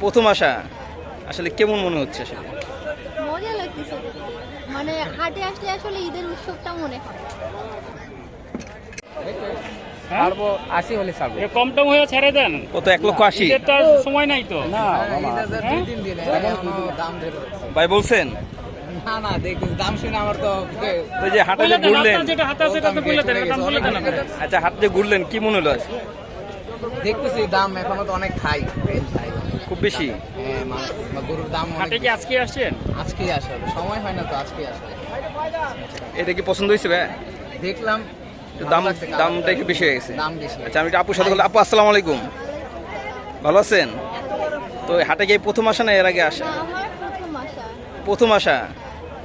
প্রথম আসা আসলে কেমন মনে হচ্ছে আসলে? মজা লাগতেছে মানে হাটে আসলে আসলে ঈদের উৎসবটা মনে হয়। ছাড়বো আশি হলে ছাড়বো। কম টম হয়ে ছেড়ে দেন। কত এক লক্ষ আশি? তো সময় নাই তো। না দুই তিন দিন এখনও দাম ধরে ভাই বলছেন? না না দেখতে দাম শুনে আমার তো এই যে হাটে ঘুরলেন। যেটা হাতে আছে সেটা বলে দেন এটা বলে দেন আচ্ছা হাট যে ঘুরলেন কি মনে হলো দেখতেছি দাম এখনও তো অনেক হাই খুব বেশি? হ্যাঁ মা- বা গরুর দাম হাটে অনেক কি আজকে আসছেন? আজকেই আসলে সময় হয় না তো আজকেই আসলে এটা কি পছন্দ হয়েছে ভাই? দেখলাম দাম ভালো লাগছে, দামটা একটু বেশি হয়ে গেছে। দাম বেশি আচ্ছা আমি আপুর সাথে বললাম আপু আসসালামু আলাইকুম। ভালো আছেন? তো এই হাটে গিয়ে প্রথম আসা না এর আগে আসা? আমার প্রথম আসা। প্রথম আসা?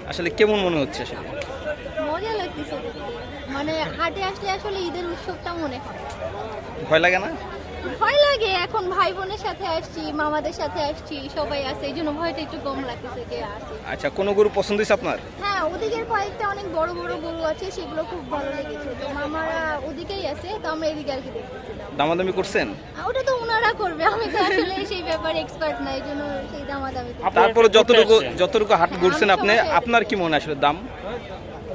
আসলে কেমন মনে হচ্ছে আসলে? মজা লাগতেছে দেখতে। মানে হাটে আসলে আসলে ঈদের উৎসবটা মনে হয়। ভয় লাগে না? ভয় লাগে এখন ভাই বোনের সাথে আসছি মামাদের সাথে আসছি সবাই আছে এই জন্য ভয়টা একটু কম লাগতেছে যে আসি। আচ্ছা কোনো গরু পছন্দ হয়েছে আপনার? হ্যাঁ ওদিকের কয়েকটা অনেক বড় বড় গরু আছে সেগুলো খুব ভালো লেগেছে। তো মামারা ওদিকেই আছে তো আমরা এদিকে আর কি দেখতেছিলাম। দামাদামি করছেন? ওটা তো ওনারা করবে আমি তো আসলে সেই ব্যাপারে এক্সপার্ট না এই জন্য সেই দামাদামি তারপরে যতটুকু যতটুকু হাট ঘুরছেন আপনি আপনার কি মনে হয় আসলে দাম?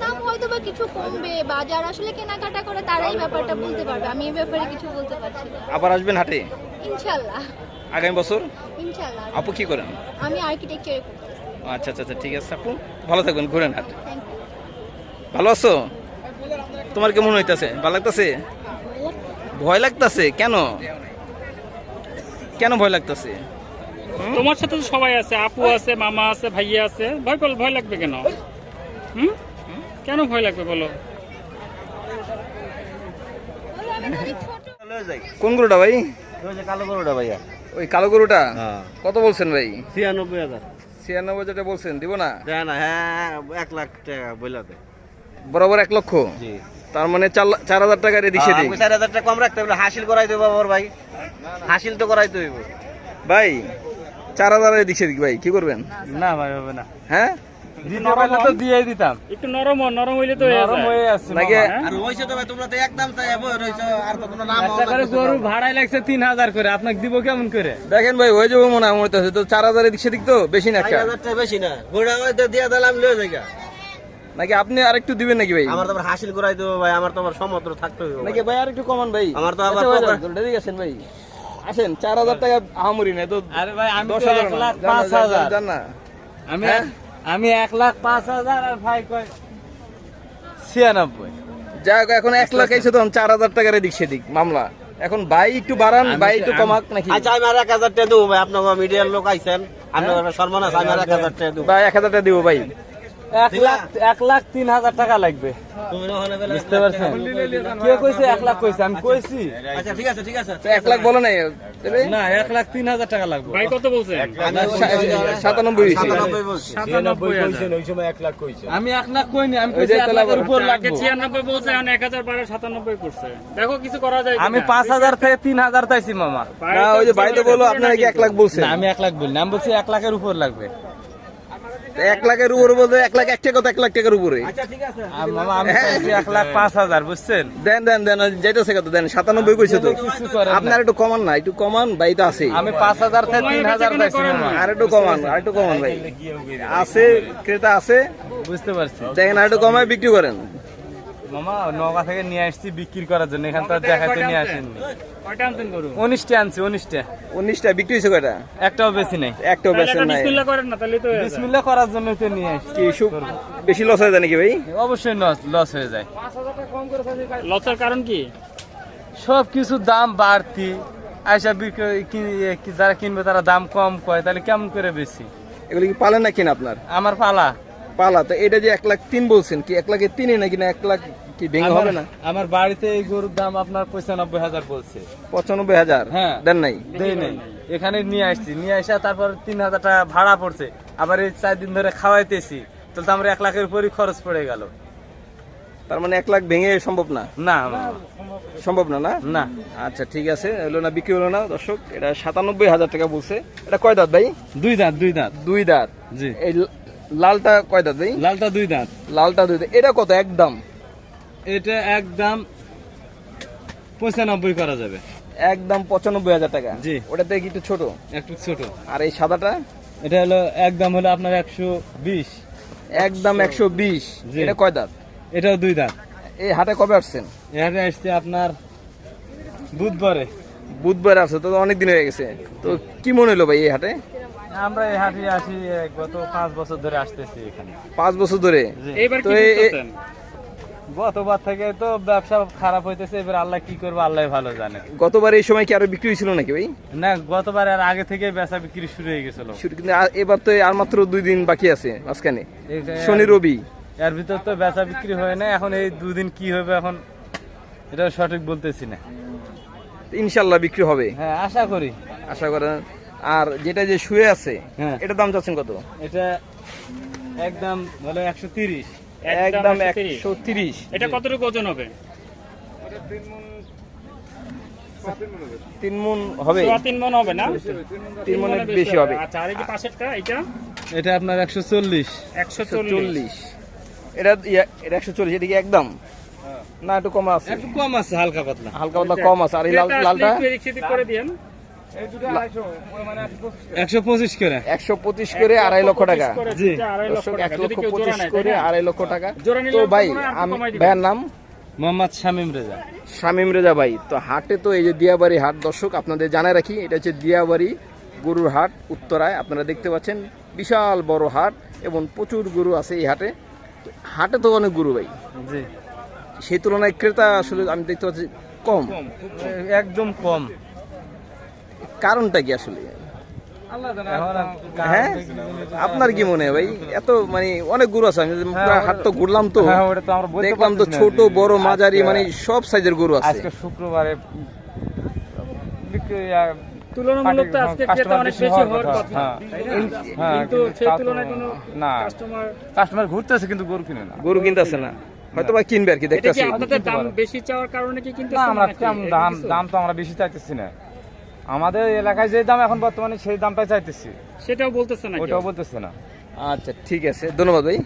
দাম হয়তো বা কিছু কমবে বা যারা আসলে কেনাকাটা করে তারাই ব্যাপারটা বলতে পারবে। আমি এই ব্যাপারে কিছু বলতে পারছি না। আবার আসবেন হাটে? ইনশাল্লাহ আগামী বছর? ইনশাল্লাহ আপু কি করেন? আমি আর্কিটেকচারে আচ্ছা আচ্ছা আচ্ছা ঠিক আছে আপু। ভালো থাকবেন ঘুরেন হাট। ভালো আছো? তোমার কেমন হইতাছে? ভালো লাগতাছে? ভয় লাগতাছে? কেন? কেন ভয় লাগতাছে? তোমার সাথে তো সবাই আছে আপু আছে মামা আছে ভাইয়া আছে। ভয় ভয় লাগবে কেন? হুম? কেন ভয় লাগবে বলো? কোন গরুটা ভাই? কালো গরুটা ভাইয়া। ওই কালো গরুটা? হ্যাঁ। কত বলছেন ভাই? ছিয়ানব্বই হাজার। ছিয়ানব্বই যেটা বলছেন দিব না? না হ্যাঁ এক লাখ টাকা বইলাতে বরাবর এক লক্ষ? তার মানে চার হাজার টাকা রে দিছে দিই চার হাজার টাকা কম রাখতে হবে হাসিল করাই দেবো আমার ভাই। হাসিল তো করাই দেবো। ভাই চার হাজার দিছে দিক ভাই কি করবেন? না ভাই হবে না। হ্যাঁ? দিতে পারলে তো দিয়ে দিতাম। একটু নরম নরম হইলে তো নরম হয়ে আছে নাকি আর হয়েছে তো তোমরা তো একদম চাই রয়েছে আর তো কোনো নাম একটা করে গরু ভাড়াই লাগছে তিন হাজার করে আপনাকে দিব কেমন করে? দেখেন ভাই হয়ে যাব মনে হয়। তো চার হাজার দিক সেদিক তো বেশি না চার একটা। হাজার টাকা বেশি না হয়তো দিয়ে লয়ে নাকি আপনি আরেকটু দিবেন নাকি ভাই? আমার তো আবার হাসিল করাই দেবো ভাই আমার তো আবার সমত্র থাকতে হবে নাকি ভাই আরেকটু কমান ভাই? আমার তো আবার আচ্ছা, ভাই, আসেন ভাই? আসেন চার হাজার টাকা আহামরি নেই তো আরে ভাই আমি দশ হাজার না। না, পাঁচ হাজার। না। আমি হ্যাঁ? আমি এক লাখ পাঁচ হাজার আর ভাই কয় ছিয়ানব্বই। যাক এখন এক লাখ এসে তখন চার হাজার টাকার এদিক সেদিক মামলা। এখন ভাই একটু বাড়ান ভাই একটু কমাক নাকি? আচ্ছা আমি আর এক হাজার টাকা দেবো ভাই। আপনার মিডিয়ার লোক আইছেন আপনার সর্বনাশ আমি আর এক হাজার টাকা দেবো। ভাই এক হাজার টাকা দেবো ভাই। এক লাখ এক লাখ তিন হাজার টাকা লাগবে। তুমি না হলে বলে- বুঝতে পারছেন? কে কইছে এক লাখ কইছে? আমি কইছি। আচ্ছা ঠিক আছে ঠিক আছে। এক লাখ বলে নাই না এক লাখ তিন হাজার টাকা লাগবে। ভাই কত বলছেন? সাতানব্বই হয়েছে। সাতানব্বই বলছি। সাতানব্বই হাজার। আমি এক লাখ কইনি আমি কইছি এক লাখের উপর লাগবে। ছিয়ানব্বই বলছে এখন এক হাজার বারো সাতানব্বই করছে। দেখো কিছু করা যায় আমি পাঁচ হাজার থেকে তিন হাজার চাইছি মামা। ওই যে ভাই তো বলল আপনার কি এক লাখ বলছেন? না আমি এক লাখ বলিনি আমি বলছি এক লাখের উপর লাগবে। এক লাখের উপরে বলতে এক লাখ এক টাকা এক লাখ টাকার উপরে। আচ্ছা ঠিক আছে। আর মামা আমি কইছি এক লাখ পাঁচ হাজার বুঝছেন? দেন দেন দেন যাইতেছে কত? দেন সাতানব্বই কইছে তো। আপনার একটু কমান না একটু কমান ভাই তো আছে। আমি পাঁচ হাজার থেকে তিন হাজার আর একটু কমান আর একটু কমান ভাই। আছে ক্রেতা আছে। বুঝতে পারছি। দেখেন আর একটু কমায় বিক্রি করেন। মামা নগা থেকে নিয়ে আসছি বিক্রি করার জন্য এখান তো আর দেখাতে নিয়ে আসেননি কয়টা আনছেন গরু? উনিশটা আনছি উনিশটা। উনিশটা বিক্রি হয়েছে কয়টা? একটাও বেশি নেই। একটাও তাহলে বেছেন একটা নাই। বিসমিল্লাহ করেন না তাহলে তো হয়ে করার জন্য তো নিয়ে আসছি। কি সু- বেশি লস হয়ে যায় নাকি ভাই? অবশ্যই লস হয়ে যায়। লসের কারণ কি? সব কিছু দাম বাড়তি। আইসা বিক্রি যারা কিনবে তারা দাম কম কয় তাহলে কেমন করে বেশি? এগুলো কি পালেন না কিনা আপনার? আমার পালা। পালা। তো এটা যে এক লাখ তিন বলছেন কি এক লাখে তিনই নাকি না এক লাখ কি ভেঙে হবে না? আমার- বাড়িতে এই গরুর দাম আপনার পঁচানব্বই হাজার বলছে। পঁচানব্বই হাজার? হ্যাঁ। দেন নাই? দেই নেই। এখানে নিয়ে আসছি। নিয়ে আসা তারপর তিন হাজার টাকা ভাড়া পড়ছে। আবার এই চার দিন ধরে খাওয়াইতেছি। তাহলে তো আমার এক লাখের উপরই খরচ পড়ে গেল। তার মানে এক লাখ ভেঙে সম্ভব না না। সম্ভব না না? না। আচ্ছা ঠিক আছে। হলো না বিক্রি হলো না দর্শক। এটা সাতানব্বই হাজার টাকা বলছে। এটা কয় দাঁত ভাই? দুই দাঁত দুই দাঁত। দুই দাঁত। জি। এই লালটা কয় দাঁত ভাই? লালটা দুই দাঁত। লালটা দুই দাঁত। এটা কত? একদম এটা একদম পঁচানব্বই করা যাবে। একদম পঁচানব্বই হাজার টাকা। জি। ওটাতে একটু ছোট? একটু ছোট। আর এই সাদাটা? এটা হলো একদম হলো আপনার একশো বিশ। একদম একশো বিশ। এটা কয় দাঁত? এটাও দুই দাঁত। এই হাটে কবে আসছেন? এখানে আসছে আপনার বুধবারে। বুধবার আসছে তো অনেক দিন হয়ে গেছে। তো কি মনে হলো ভাই এই হাটে? আমরা এই হাটে আসি গত পাঁচ বছর ধরে আসতেছি এখানে। পাঁচ বছর ধরে? এইবার তো কি গতবার থেকে তো ব্যবসা খারাপ হইতেছে এবার আল্লাহ কি করব আল্লাহ ভালো জানে। গতবার এই সময় কি আরও বিক্রি হয়েছিল নাকি ভাই? না গতবার আর আগে থেকে বেচা বিক্রি শুরু হয়ে গেছিল। কিন্তু এবার তো আর মাত্র দুই দিন বাকি আছে মাঝখানে। শনি রবি। এর ভিতর তো বেচা বিক্রি হয় না এখন এই দুদিন কি হবে এখন এটা সঠিক বলতেছি না। ইনশাল্লাহ বিক্রি হবে। হ্যাঁ আশা করি। আশা করেন। আর যেটা যে শুয়ে আছে হ্যাঁ। এটা দাম যাচ্ছেন কত? এটা একদম হলো একশো তিরিশ। একদম একশো তিরিশ। এটা কতটুকু ওজন হবে? তিন মন হবে। তিন মন হবে না? তিন মনের বেশি হবে। আচ্ছা আর এই যে পাশেরটা এটা এটা আপনার একশো চল্লিশ। একশো চল্লিশ। চল্লিশ এটা এটা একশো চল্লিশ এটা কি একদম? না একটু কম আছে। একটু কম আছে হালকা পাতলা। হালকা পাতলা কম আছে। আর এই লালটা? করে দিয়েন। একশো পঁচিশ করে। একশো পঁচিশ করে আড়াই লক্ষ টাকা। এক লক্ষ পঁচিশ করে আড়াই লক্ষ টাকা। তো ভাই। ভাইয়ের নাম? মোহাম্মদ শামীম রেজা। শামীম রেজা ভাই তো হাটে তো এই যে দিয়াবাড়ি হাট দর্শক আপনাদের জানাই রাখি এটা হচ্ছে দিয়াবাড়ি গরুর হাট উত্তরায়। আপনারা দেখতে পাচ্ছেন বিশাল বড় হাট এবং প্রচুর গরু আছে এই হাটে। হাটে তো অনেক গরু ভাই। সেই তুলনায় ক্রেতা আসলে আমি দেখতে পাচ্ছি কম। একদম কম। কারণটা কি আসলে? হ্যাঁ? আপনার কি মনে হয় ভাই? এত মানে অনেক গরু আছে আমি হাট তো ঘুরলাম তো। হ্যাঁ, দেখলাম তো না ছোট বড় মাঝারি মানে সব সাইজের গরু আছে। আজকে শুক্রবারে তুলনামূলক তো আজকে ক্রেতা কাস্টমার অনেক বেশি বেশি হওয়ার হওয়ার কথা। কথা হ্যাঁ। তাই না? হ্যাঁ, কিন্তু কিন্তু সেই তুলনায় কোনো না। কাস্টমার কাস্টমার ঘুরতেছে কিন্তু গরু কিনে না। গরু কিনতেছে না। হয়তো বা কিনবে আর কি দেখতেছি। আপনাদের দাম বেশি চাওয়ার কারণে কি কিনতে না আমরা দাম তো আমরা বেশি চাইতেছি না। আমাদের এলাকায় যে দাম এখন বর্তমানে সেই দামটাই চাইতেছি। সেটাও বলতেছে না ওটাও বলতেছে না। আচ্ছা ঠিক আছে। ধন্যবাদ ভাই।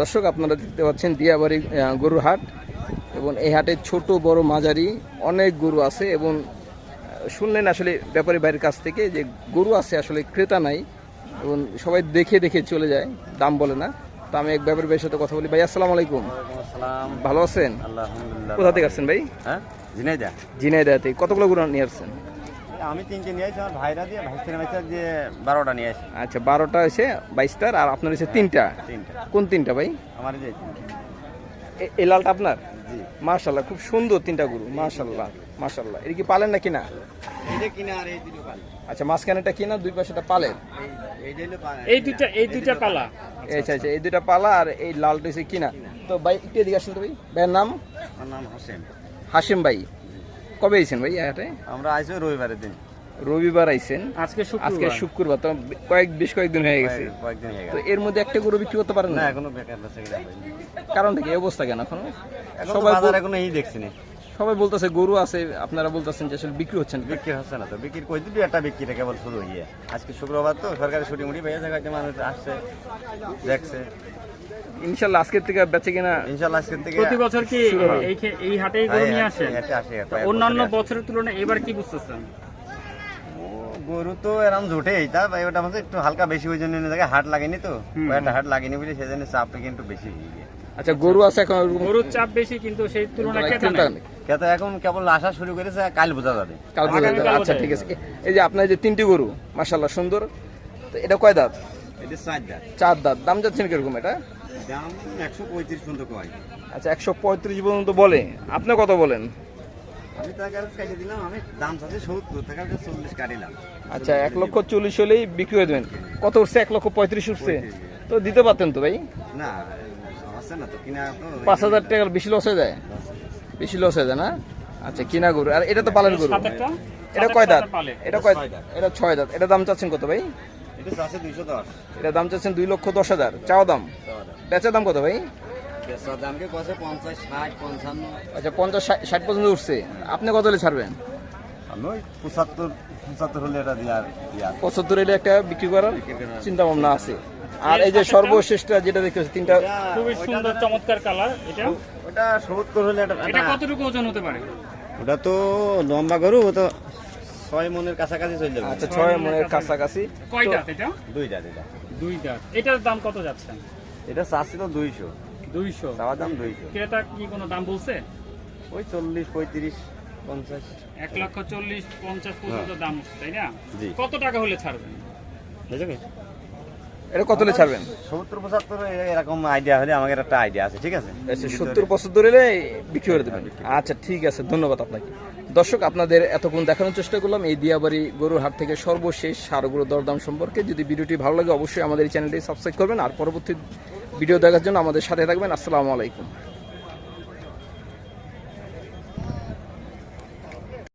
দর্শক আপনারা দেখতে পাচ্ছেন দিয়াবাড়ি গরুর হাট এবং এই হাটে ছোট বড় মাঝারি অনেক গরু আছে এবং শুনলেন আসলে ব্যাপারী ভাইয়ের কাছ থেকে যে গরু আছে আসলে ক্রেতা নাই এবং সবাই দেখে দেখে চলে যায় দাম বলে না। তো আমি এক ব্যাপারী ভাইয়ের সাথে কথা বলি। ভাই আসসালামু আলাইকুম। ভালো আছেন? আলহামদুলিল্লাহ কোথা থেকে আসছেন ভাই? হ্যাঁ? ঝিনাইদা। ঝিনাইদা থেকে। কতগুলো গরু নিয়ে আসছেন? আমি তিনটে নিয়ে আসি আমার ভাইরা দিয়ে ভাই ভাইসা দিয়ে বারোটা নিয়ে আসি আচ্ছা বারোটা হয়েছে বাইশটার আর আপনার হচ্ছে তিনটা। তিনটা। কোন তিনটা ভাই? আমার যে এ- এই লালটা আপনার? জি। মাশাল্লাহ খুব সুন্দর তিনটা গরু মাশাল্লাহ মাশাল্লাহ এটা কি পালেন না? কিনা এইটা কিনা আর এই দুটো পাল। আচ্ছা মাঝখানেটা কিনা দুই পাশেটা পালেন? এইটা এই দুইটা এই দুইটা পালা। আচ্ছা আচ্ছা এই দুইটা পালা আর এই লালটা হচ্ছে কিনা। তো ভাই একটু এদিকে আসুন তো ভাই। ভাইয়ের নাম? আমার নাম হোসেন। হাসিম ভাই। কবে আইছেন ভাই হাটে আমরা আইসি রবিবারের দিন। রবিবার আইছেন? আজকে আজকে শুক্রবার শুক্রবার তো কয়েক বেশ কয়েকদিন হয়ে গেছে। কয়েক- কয়েকদিন হয়ে তো এর মধ্যে একটা গরু বিক্রি করতে পারেন না না? এখনও বেকার বেচা কিনা হয়নি। কারণটা কি? এই অবস্থা কেন এখন? সবাই বাজার এখনও এই দেখছি না। সবাই বলতেছে গরু আছে আপনারা বলতেছেন যে আসলে বিক্রি হচ্ছে না। বিক্রি হচ্ছে না তো বিক্রি কই? দুটো একটা বিক্রিটা কেবল শুরু হইয়ে আজকে শুক্রবার তো সরকারি ছুটি মুটি পেয়ে থাকাতে মানুষ আসছে দেখছে। ইনশাল্লাহ আজকের থেকে বেঁচে কিনা ইনশাল্লাহ আজকের থেকে প্রতি বছর কি এই এই হাটেই গরু নিয়ে আসেন অন্যান্য বছরের তুলনায় এবার কি বুঝতেছেন? গরু তো এরম জোটেই। তা ভাই ওটা আমাদের একটু হালকা বেশি ওই জন্য জায়গায় হাট লাগেনি তো। কয়েকটা হাট লাগেনি বলে সেজন্য চাপটা কিন্তু বেশি আচ্ছা গরু আছে এখন গরুর চাপ বেশি কিন্তু সেই তুলনায় ক্রেতা নেই। এখন কেবল আসা শুরু করেছে কাল বোঝা যাবে। কাল বোঝা যাবে। আচ্ছা ঠিক আছে। এই যে আপনার যে তিনটি গরু মাশাল্লাহ সুন্দর। তো এটা কয় দাঁত? এটা সাত দাম চার দাঁত। দাম যাচ্ছেন কীরকম এটা? দাম একশো পঁয়ত্রিশ পর্যন্ত কয়। আচ্ছা একশো পঁয়ত্রিশ পর্যন্ত বলে। আপনি কত বলেন? আমি টাকা কাটে দিলাম আমি দাম চাচ্ছি সত্তর টাকা চল্লিশ কাটিলাম। আচ্ছা এক লক্ষ চল্লিশ হলেই বিক্রি হয়ে দেবেন। কত উঠছে? এক লক্ষ পঁয়ত্রিশ উঠছে। তো দিতে পারতেন তো ভাই? না না তো কিনা পাঁচ হাজার টাকার বেশি লস হয়ে যায়? বেশি লস হয়ে যায় না? আচ্ছা কিনা গরু। আর এটা তো পালের গরু। এটা কয় দাঁত? এটা কয়। এটা ছয় দাঁত। এটা দাম চাচ্ছেন কত ভাই? এটা দাম চাচ্ছেন দুই লক্ষ দশ হাজার। চাওয়া দাম? বেচা দাম কত ভাই? আচ্ছা পঞ্চাশ ষাট- ষাট পর্যন্ত উঠছে। আপনি কত হলে ছাড়বেন? পঁচাত্তর পঁচাত্তর হলে এটা পঁচাত্তর এলে একটা বিক্রি করার চিন্তা ভাবনা আছে। আর এই যে সর্বশ্রেষ্ঠ যেটা দেখতে পাচ্ছি তিনটা খুবই সুন্দর চমৎকার কালার এটা? ওটা সত্তর হলে এটা এটা কতটুকু ওজন হতে পারে? ওটা তো লম্বা গরু ও তো ছয় মনের কাছাকাছি চলে যাবে। আচ্ছা ছয় মনের কাছাকাছি। কয় তো- দাঁত এটা? দুই দাঁত এটা দুই এটার দাম কত যাচ্ছে? এটা চাচ্ছি তো দুইশো। দুইশো? চাওয়ার দাম দুইশো। ক্রেতা কি কোনো দাম বলছে? ওই চল্লিশ পঁয়ত্রিশ পঞ্চাশ। এক লক্ষ চল্লিশ পঞ্চাশ পর্যন্ত দাম তাই না? কত টাকা হলে ছাড়বেন? এটা কত হলে ছাড়বেন? সত্তর পঁচাত্তর এরকম আইডিয়া হলে আমাদের একটা আইডিয়া আছে ঠিক আছে? আচ্ছা সত্তর পঁচাত্তর এলে বিক্রি করে দেবেন। আচ্ছা ঠিক আছে ধন্যবাদ আপনাকে। দর্শক, আপনাদের এতক্ষণ দেখানোর চেষ্টা করলাম এই দিয়াবাড়ি গরুর হাট থেকে সর্বশেষ সারগুলো দরদাম সম্পর্কে। যদি ভিডিওটি ভালো লাগে, অবশ্যই আমাদের এই চ্যানেলটি সাবস্ক্রাইব করবেন। আর পরবর্তী ভিডিও দেখার জন্য আমাদের সাথে থাকবেন। আসসালামু আলাইকুম।